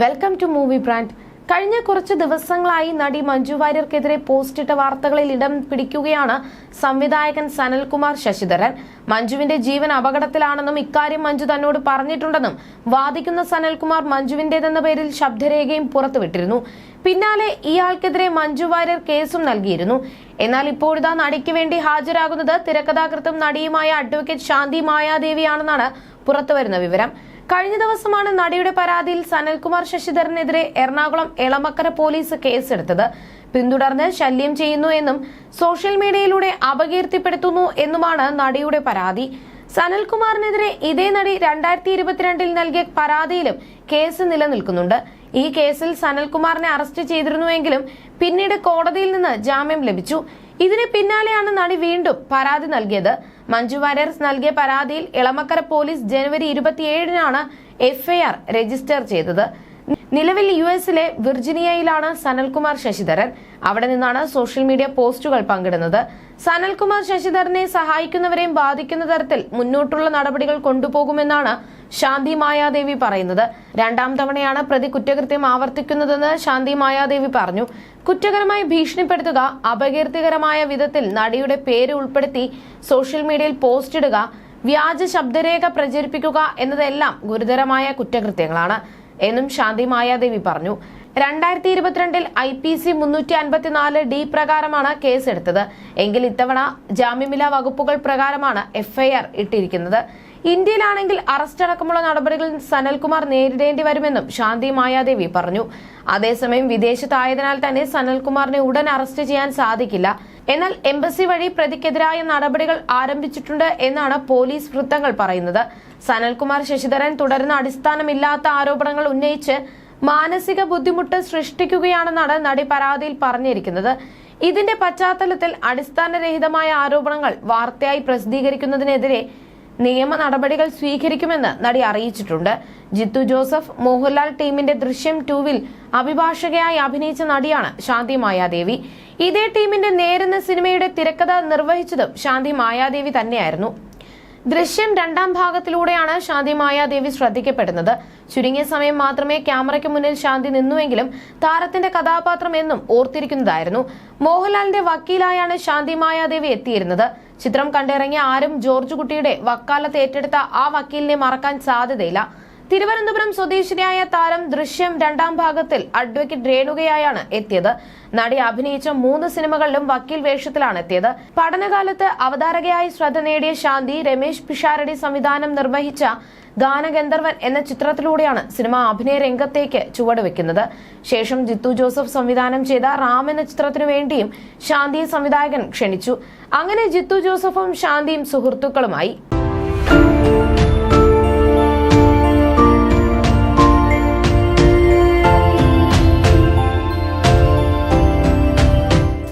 Welcome to movie brand കഴിഞ്ഞ കുറച്ച് ദിവസങ്ങളായി നടി മഞ്ജു വാര്യർക്കെതിരെ പോസ്റ്റിട്ട വാർത്തകളിൽ ഇടം പിടിക്കുകയാണ് സംവിധായകൻ സനൽകുമാർ ശശിധരൻ. മഞ്ജുവിന്റെ ജീവൻ അപകടത്തിലാണെന്നും ഇക്കാര്യം മഞ്ജു തന്നോട് പറഞ്ഞിട്ടുണ്ടെന്നും വാദിക്കുന്ന സനൽകുമാർ മഞ്ജുവിന്റേതെന്ന പേരിൽ ശബ്ദരേഖയും പുറത്തുവിട്ടിരുന്നു. പിന്നാലെ ഇയാൾക്കെതിരെ മഞ്ജു വാര്യർ കേസും നൽകിയിരുന്നു. എന്നാൽ ഇപ്പോഴിതാ നടിക്ക് വേണ്ടി ഹാജരാകുന്നത് തിരക്കഥാകൃത്തും നടിയുമായ അഡ്വക്കേറ്റ് ശാന്തി മായാദേവിയാണെന്നാണ് പുറത്തുവരുന്ന വിവരം. കഴിഞ്ഞ ദിവസമാണ് നടിയുടെ പരാതിയിൽ സനൽകുമാർ ശശിധരനെതിരെ എറണാകുളം എളമക്കര പോലീസ് കേസെടുത്തത്. പിന്തുടർന്ന് ശല്യം ചെയ്യുന്നു എന്നും സോഷ്യൽ മീഡിയയിലൂടെ അപകീർത്തിപ്പെടുത്തുന്നു എന്നുമാണ് നടിയുടെ പരാതി. സനൽകുമാറിനെതിരെ ഇതേ നടി രണ്ടായിരത്തി ഇരുപത്തിരണ്ടിൽ നൽകിയ പരാതിയിലും കേസ് നിലനിൽക്കുന്നുണ്ട്. ഈ കേസിൽ സനൽകുമാറിനെ അറസ്റ്റ് ചെയ്തിരുന്നുവെങ്കിലും പിന്നീട് കോടതിയിൽ നിന്ന് ജാമ്യം ലഭിച്ചു. ഇതിന് പിന്നാലെയാണ് നടി വീണ്ടും പരാതി നൽകിയത്. മഞ്ജു വാര്യർ നൽകിയ പരാതിയിൽ ഇളമക്കര പോലീസ് ജനുവരി ഇരുപത്തിയേഴിനാണ് എഫ്ഐആർ രജിസ്റ്റർ ചെയ്തത്. നിലവിൽ യു എസിലെ വിർജിനിയയിലാണ് സനൽകുമാർ ശശിധരൻ. അവിടെ നിന്നാണ് സോഷ്യൽ മീഡിയ പോസ്റ്റുകൾ പങ്കിടുന്നത്. സനൽകുമാർ ശശിധരനെ സഹായിക്കുന്നവരെയും ബാധിക്കുന്ന തരത്തിൽ മുന്നോട്ടുള്ള നടപടികൾ കൊണ്ടുപോകുമെന്നാണ് ശാന്തി മായാദേവി പറയുന്നത്. രണ്ടാം തവണയാണ് പ്രതി കുറ്റകൃത്യം ആവർത്തിക്കുന്നതെന്ന് ശാന്തി മായാദേവി പറഞ്ഞു. കുറ്റകരമായി ഭീഷണിപ്പെടുത്തുക അപകീർത്തികരമായ വിധത്തിൽ നടിയുടെ പേര് ഉൾപ്പെടുത്തി സോഷ്യൽ മീഡിയയിൽ പോസ്റ്റ് ഇടുക വ്യാജ ശബ്ദരേഖ പ്രചരിപ്പിക്കുക എന്നതെല്ലാം ഗുരുതരമായ കുറ്റകൃത്യങ്ങളാണ് എന്നും ശാന്തി മായാദേവി പറഞ്ഞു. രണ്ടായിരത്തി ഇരുപത്തിരണ്ടിൽ ഐ പി സി മുന്നൂറ്റി അൻപത്തിനാല് ഡി പ്രകാരമാണ് കേസെടുത്തത്. എങ്കിൽ ഇത്തവണ ജാമ്യമില്ലാ വകുപ്പുകൾ പ്രകാരമാണ് എഫ്ഐആർ ഇട്ടിരിക്കുന്നത്. ഇന്ത്യയിലാണെങ്കിൽ അറസ്റ്റ് അടക്കമുള്ള നടപടികൾ സനൽകുമാർ നേരിടേണ്ടി വരുമെന്നും ശാന്തി മായാദേവി പറഞ്ഞു. അതേസമയം വിദേശത്തായതിനാൽ തന്നെ സനൽകുമാറിനെ ഉടൻ അറസ്റ്റ് ചെയ്യാൻ സാധിക്കില്ല. എന്നാൽ എംബസി വഴി പ്രതിക്കെതിരായ നടപടികൾ ആരംഭിച്ചിട്ടുണ്ട് എന്നാണ് പോലീസ് വൃത്തങ്ങൾ പറയുന്നത്. സനൽകുമാർ ശശിധരൻ തുടരുന്ന അടിസ്ഥാനമില്ലാത്ത ആരോപണങ്ങൾ ഉന്നയിച്ച് മാനസിക ബുദ്ധിമുട്ട് സൃഷ്ടിക്കുകയാണെന്നാണ് നടി പരാതിയിൽ പറഞ്ഞിരിക്കുന്നത്. ഇതിന്റെ പശ്ചാത്തലത്തിൽ അടിസ്ഥാനരഹിതമായ ആരോപണങ്ങൾ വാർത്തയായി പ്രസിദ്ധീകരിക്കുന്നതിനെതിരെ നിയമ നടപടികൾ സ്വീകരിക്കുമെന്ന് നടി അറിയിച്ചിട്ടുണ്ട്. ജിത്തു ജോസഫ് മോഹൻലാൽ ടീമിന്റെ ദൃശ്യം ടൂവിൽ അഭിഭാഷകയായി അഭിനയിച്ച നടിയാണ് ശാന്തി മായാദേവി. ഇതേ ടീമിന്റെ നേരുന്ന സിനിമയുടെ തിരക്കഥ നിർവഹിച്ചതും ശാന്തി മായാദേവി തന്നെയായിരുന്നു. ദൃശ്യം രണ്ടാം ഭാഗത്തിലൂടെയാണ് ശാന്തി മായാദേവി ശ്രദ്ധിക്കപ്പെടുന്നത്. ചുരുങ്ങിയ സമയം മാത്രമേ ക്യാമറയ്ക്ക് മുന്നിൽ ശാന്തി നിന്നുവെങ്കിലും താരത്തിന്റെ കഥാപാത്രം എന്നും ഓർത്തിരിക്കുന്നതായിരുന്നു. മോഹൻലാലിന്റെ വക്കീലായാണ് ശാന്തി മായാദേവി എത്തിയിരുന്നത്. ചിത്രം കണ്ടിറങ്ങിയ ആരും ജോർജ് കുട്ടിയുടെ വക്കാലത്ത് ഏറ്റെടുത്ത ആ വക്കീലിനെ മറക്കാൻ സാധ്യതയില്ല. തിരുവനന്തപുരം സ്വദേശിനിയായ താരം ദൃശ്യം രണ്ടാം ഭാഗത്തിൽ അഡ്വക്കേറ്റ് രേണുകയായാണ് എത്തിയത്. നടി അഭിനയിച്ച മൂന്ന് സിനിമകളിലും വക്കീൽ വേഷത്തിലാണ് എത്തിയത്. പഠനകാലത്ത് അവതാരകയായി ശ്രദ്ധ നേടിയ ശാന്തി രമേശ് പിഷാരടി സംവിധാനം നിർവഹിച്ച ഗാനഗന്ധർവൻ എന്ന ചിത്രത്തിലൂടെയാണ് സിനിമ അഭിനയ രംഗത്തേക്ക് ചുവടുവെക്കുന്നത്. ശേഷം ജിത്തു ജോസഫ് സംവിധാനം ചെയ്ത റാം എന്ന ചിത്രത്തിനു വേണ്ടിയും ശാന്തി സംവിധായകൻ ക്ഷണിച്ചു. അങ്ങനെ ജിത്തു ജോസഫും ശാന്തിയും സുഹൃത്തുക്കളുമായി